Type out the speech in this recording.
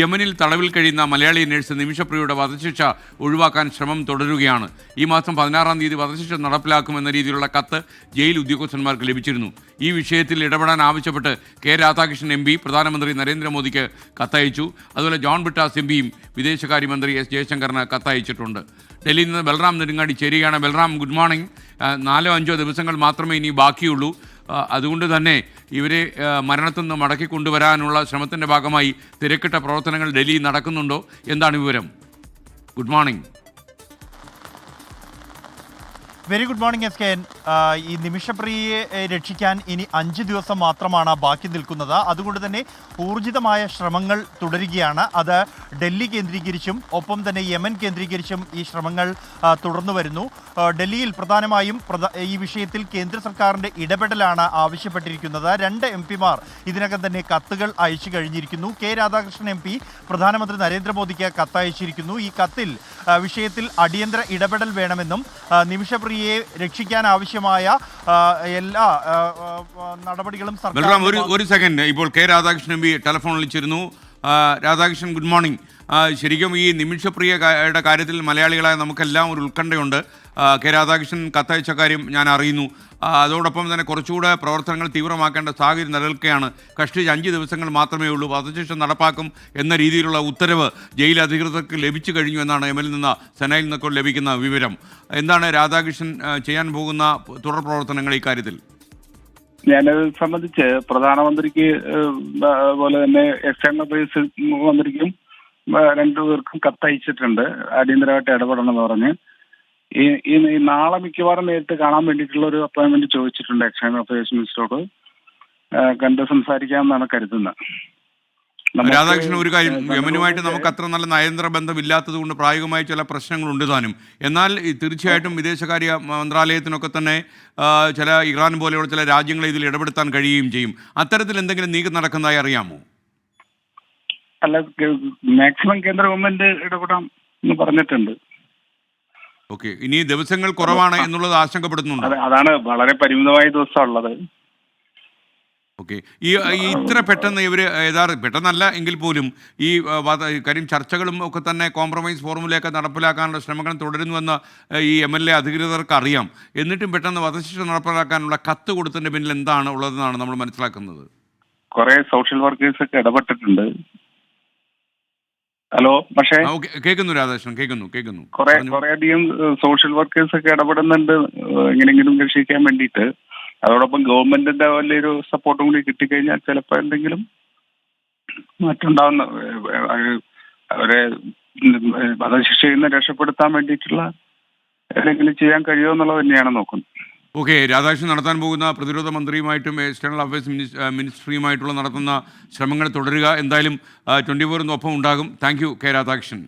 യമനിൽ തടവിൽ കഴിയുന്ന മലയാളി നഴ്സ് നിമിഷപ്രിയയുടെ വധശിക്ഷ ഒഴിവാക്കാൻ ശ്രമം തുടരുകയാണ്. ഈ മാസം പതിനാറാം തീയതി വധശിക്ഷ നടപ്പിലാക്കുമെന്ന രീതിയിലുള്ള കത്ത് ജയിൽ ഉദ്യോഗസ്ഥന്മാർക്ക് ലഭിച്ചിരുന്നു. ഈ വിഷയത്തിൽ ഇടപെടാൻ ആവശ്യപ്പെട്ട് കെ രാധാകൃഷ്ണൻ എം പി പ്രധാനമന്ത്രി നരേന്ദ്രമോദിക്ക് കത്തയച്ചു. അതുപോലെ ജോൺ ബിട്ടാസ് എം പിയും വിദേശകാര്യമന്ത്രി എസ് ജയശങ്കറിന് കത്തയച്ചിട്ടുണ്ട്. ഡൽഹിയിൽ നിന്ന് ബൽറാം നെടുങ്ങാടി ചേരുകയാണ്. Balram good morning. നാലോ അഞ്ചോ ദിവസങ്ങൾ മാത്രമേ ഇനി ബാക്കിയുള്ളൂ. അതുകൊണ്ട് തന്നെ ഇവരെ മരണത്തിൽ നിന്ന് മടക്കി കൊണ്ടുവരാനുള്ള ശ്രമത്തിന്റെ ഭാഗമായി തിരക്കിട്ട പ്രവർത്തനങ്ങൾ ഡൽഹി നടക്കുന്നുണ്ടോ? എന്താണ് വിവരം? Good morning. Very good morning S K ഈ നിമിഷപ്രിയയെ രക്ഷിക്കാൻ ഇനി അഞ്ച് ദിവസം മാത്രമാണ് ബാക്കി നിൽക്കുന്നത്. അതുകൊണ്ട് തന്നെ ഊർജിതമായ ശ്രമങ്ങൾ തുടരുകയാണ്. അത് ഡൽഹി കേന്ദ്രീകരിച്ചും ഒപ്പം തന്നെ യമൻ കേന്ദ്രീകരിച്ചും ഈ ശ്രമങ്ങൾ തുടർന്നു വരുന്നു. ഡൽഹിയിൽ പ്രധാനമായും ഈ വിഷയത്തിൽ കേന്ദ്ര സർക്കാരിന്റെ ഇടപെടലാണ് ആവശ്യപ്പെട്ടിരിക്കുന്നത്. രണ്ട് എം പിമാർ ഇതിനകം തന്നെ കത്തുകൾ അയച്ചു കഴിഞ്ഞിരിക്കുന്നു. കെ രാധാകൃഷ്ണൻ എം പി പ്രധാനമന്ത്രി നരേന്ദ്രമോദിക്ക് കത്തയച്ചിരിക്കുന്നു ഈ കത്തിൽ വിഷയത്തിൽ അടിയന്തര ഇടപെടൽ വേണമെന്നും നിമിഷപ്രിയയെ രക്ഷിക്കാൻ ആവശ്യമായ എല്ലാ നടപടികളും ഒരു സർക്കാർ ഒരു സെക്കൻഡ് ഇപ്പോൾ കെ രാധാകൃഷ്ണൻ ബി ടെലഫോൺ ടെലിഫോണിൽ വിളിച്ചിരുന്നു. രാധാകൃഷ്ണൻ ഗുഡ് മോർണിംഗ് ശരിക്കും ഈ നിമിഷപ്രിയയുടെ കാര്യത്തിൽ മലയാളികളായ നമുക്കെല്ലാം ഒരു ഉത്കണ്ഠയുണ്ട്. കെ രാധാകൃഷ്ണൻ കത്തയച്ച കാര്യം ഞാൻ അറിയുന്നു. അതോടൊപ്പം തന്നെ കുറച്ചുകൂടെ പ്രവർത്തനങ്ങൾ തീവ്രമാക്കേണ്ട സാഹചര്യം നിലനിൽക്കുകയാണ്. കഷ്ടിച്ച് അഞ്ച് ദിവസങ്ങൾ മാത്രമേ ഉള്ളൂ. വധശിക്ഷ നടപ്പാക്കും എന്ന രീതിയിലുള്ള ഉത്തരവ് ജയിൽ അധികൃതർക്ക് ലഭിച്ചു കഴിഞ്ഞു എന്നാണ് എം എൽ നിന്ന് സെനയിൽ നിന്നൊക്കെ ലഭിക്കുന്ന വിവരം. എന്താണ് രാധാകൃഷ്ണൻ ചെയ്യാൻ പോകുന്ന തുടർ പ്രവർത്തനങ്ങൾ ഇക്കാര്യത്തിൽ കാര്യത്തിൽ? ഞാനത് സംബന്ധിച്ച് പ്രധാനമന്ത്രിക്ക് അതുപോലെ തന്നെ എക്സ്റ്റേണൽ അഫയേഴ്സ് മന്ത്രിക്കും രണ്ടു രണ്ടുപേർക്കും കത്തയച്ചിട്ടുണ്ട്. അടിയന്തരമായിട്ട് ഇടപെടണം എന്ന് പറഞ്ഞ്. ഈ ഈ നാളെ മിക്കവാറും നേരിട്ട് കാണാൻ വേണ്ടിയിട്ടുള്ള ഒരു അപ്പോയിന്റ്മെന്റ് ചോദിച്ചിട്ടുണ്ട് എക്സ്റ്റേണൽ അഫയേഴ്സ് മിനിസ്റ്ററോട്. കണ്ട് സംസാരിക്കാമെന്നാണ് കരുതുന്നത്. രാധാകൃഷ്ണൻ ഒരു കാര്യം യമനുമായിട്ട് നമുക്ക് അത്ര നല്ല നയതന്ത്ര ബന്ധമില്ലാത്തത് കൊണ്ട് പ്രായോഗികമായ ചില പ്രശ്നങ്ങളുണ്ട് താനും. എന്നാൽ തീർച്ചയായിട്ടും വിദേശകാര്യ മന്ത്രാലയത്തിനൊക്കെ തന്നെ ചില ഇറാൻ പോലെയുള്ള ചില രാജ്യങ്ങളെ ഇതിൽ ഇടപെടുത്താൻ കഴിയുകയും ചെയ്യും. അത്തരത്തിൽ എന്തെങ്കിലും നീക്കം നടക്കുന്നതായി അറിയാമോ? അല്ല മാക്സിമം കേന്ദ്ര ഗവൺമെന്റ് ഇടപെടാം എന്ന് പറഞ്ഞിട്ടുണ്ട്. ഓക്കെ. ഇനി ദിവസങ്ങൾ കുറവാണ് എന്നുള്ളത് ആശങ്കപ്പെടുന്നുണ്ട്? അതാണ് വളരെ പരിമിതമായ ദിവസം ഉള്ളത് ഓക്കെ. ഈ ഇത്ര പെട്ടെന്ന് ഇവർ യഥാർത്ഥ പെട്ടെന്നല്ല എങ്കിൽ പോലും ഈ കാര്യം ചർച്ചകളും ഒക്കെ തന്നെ കോംപ്രമൈസ് ഫോർമുലയൊക്കെ നടപ്പിലാക്കാനുള്ള ശ്രമങ്ങൾ തുടരുന്നുവെന്ന് ഈ എം എൽ എ അധികൃതർക്ക് അറിയാം എന്നിട്ടും പെട്ടെന്ന് വധശിക്ഷ നടപ്പിലാക്കാനുള്ള കത്ത് കൊടുത്തതിന്റെ പിന്നിൽ എന്താണ് ഉള്ളതെന്നാണ് നമ്മൾ മനസ്സിലാക്കുന്നത്? കുറെ സോഷ്യൽ വർക്കേഴ്സ് ഒക്കെ ഇടപെട്ടിട്ടുണ്ട്. ഹലോ പക്ഷേ കേൾക്കുന്നു രാധാകൃഷ്ണൻ. കേൾക്കുന്നു കേൾക്കുന്നു. കുറെ പറഞ്ഞു. കുറെ അധികം സോഷ്യൽ വർക്കേഴ്സ് ഒക്കെ ഇടപെടുന്നുണ്ട് എങ്ങനെയെങ്കിലും രക്ഷിക്കാൻ വേണ്ടിയിട്ട്. അതോടൊപ്പം ഗവൺമെന്റിന്റെ വലിയൊരു സപ്പോർട്ടും കൂടി കിട്ടിക്കഴിഞ്ഞാൽ ചിലപ്പോൾ എന്തെങ്കിലും ഏഹ് അവരെ വധശിക്ഷയിൽ നിന്ന് രക്ഷപ്പെടുത്താൻ വേണ്ടിയിട്ടുള്ള എന്തെങ്കിലും ചെയ്യാൻ കഴിയുമോ എന്നുള്ളത് തന്നെയാണ് നോക്കുന്നത്. ഓക്കെ രാധാകൃഷ്ണൻ നടത്താൻ പോകുന്ന പ്രതിരോധ മന്ത്രിയുമായിട്ടും എക്സ്റ്റേണൽ അഫയേഴ്സ് മിനിസ്ട്രിയുമായിട്ടുള്ള നടത്തുന്ന ശ്രമങ്ങൾ തുടരുക. എന്തായാലും ട്വന്റി ഫോറിന് ഒപ്പം ഉണ്ടാകും. Thank you K Radhakrishnan.